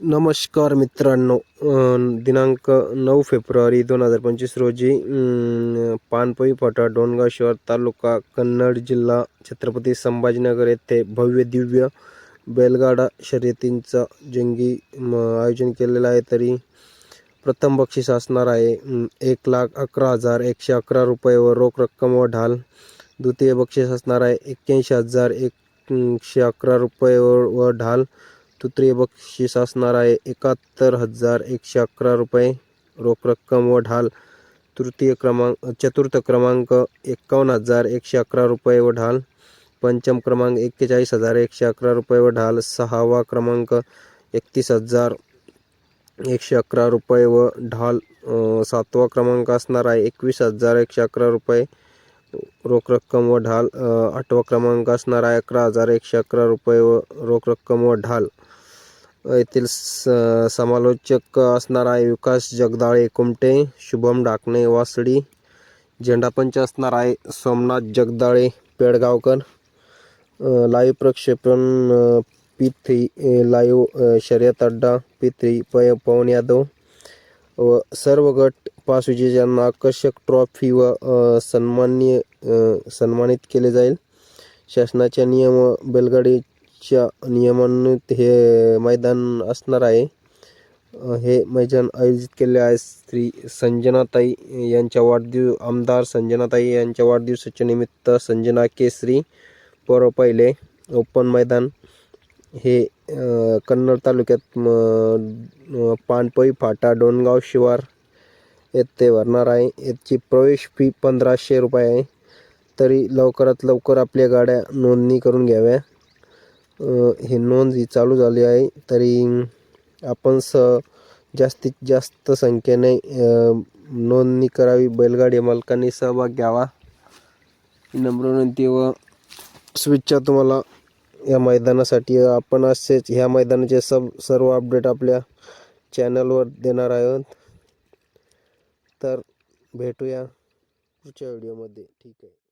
नमस्कार मित्रांनो. दिनांक नऊ फेब्रुवारी दोन हजार पंचवीस रोजी पानपोई फाटा डोनगाव शहर तालुका कन्नड जिल्हा छत्रपती संभाजीनगर येथे भव्य दिव्य बैलगाडा शर्यतींचा जंगी म, आयोजन केलेलं आहे. तरी प्रथम बक्षीस असणार आहे. एक लाख अकरा हजार एकशे अकरा रुपये व रोख रक्कम व ढाल. द्वितीय बक्षीस असणार आहे. एक्क्याऐंशी हजार एकशे अकरा रुपये व व ढाल. तृतीय बक्षीस असणार आहे. एकाहत्तर हजार एकशे अकरा रुपये रोख रक्कम व ढाल तृतीय क्रमांक चतुर्थ क्रमांक एकावन्न हजार एकशे अकरा रुपये व ढाल पंचम क्रमांक एक्केचाळीस हजार एकशे अकरा रुपये व ढाल सहावा क्रमांक एकतीस हजार एकशे अकरा रुपये व ढाल सातवा क्रमांक असणार आहे. एकवीस हजार एकशे अकरा रुपये रोख रक्कम व ढाल आठवा क्रमांक असणारा अकरा हजार एकशे अकरा रुपये व रोख रक्कम व ढाल. येथील स समालोचक असणार आहे विकास जगदाळे कुमटे शुभम डाकणे वासडी झेंडापंच असणार आहे सोमनाथ जगदाळे पेडगावकर. लाईव्ह प्रक्षेपण पी थ्री लाईव्ह शर्यत अड्डा पी थ्री प पवन यादव. व सर्व गट पाच विजेत्यांना आकर्षक ट्रॉफी व अ, सन्माननीय सन्मानित केले जाईल. शासनाच्या नियम बैलगाडीच्या नियमानुत हे मैदान असणार आहे. हे मैदान आयोजित केले आहे श्री संजनाताई यांच्या वाढदिव आमदार संजनाताई यांच्या वाढदिवसाच्या निमित्त संजना केसरी पर पहिले ओपन मैदान. हे कन्नड तालुक्यात म, पानपई फाटा डोणगाव शिवार येथे भरणार आहे. याची प्रवेश फी पंधराशे रुपये आहे. तरी लवकरात लवकर आपल्या गाड्या नोंदणी करून घ्याव्या. हे ही नोंद ही चालू झाली आहे. तरी आपण स जास्तीत जास्त संख्येने नोंदणी करावी. बैलगाडी मालकांनी सहभाग घ्यावा. नम्र विनंती व शुभेच्छा तुम्हाला या मैदानासाठी. आपण असेच ह्या मैदानाचे सब सर्व अपडेट आपल्या चॅनलवर देणार आहोत. तर भेटूया पुढच्या व्हिडिओमध्ये ठीक आहे.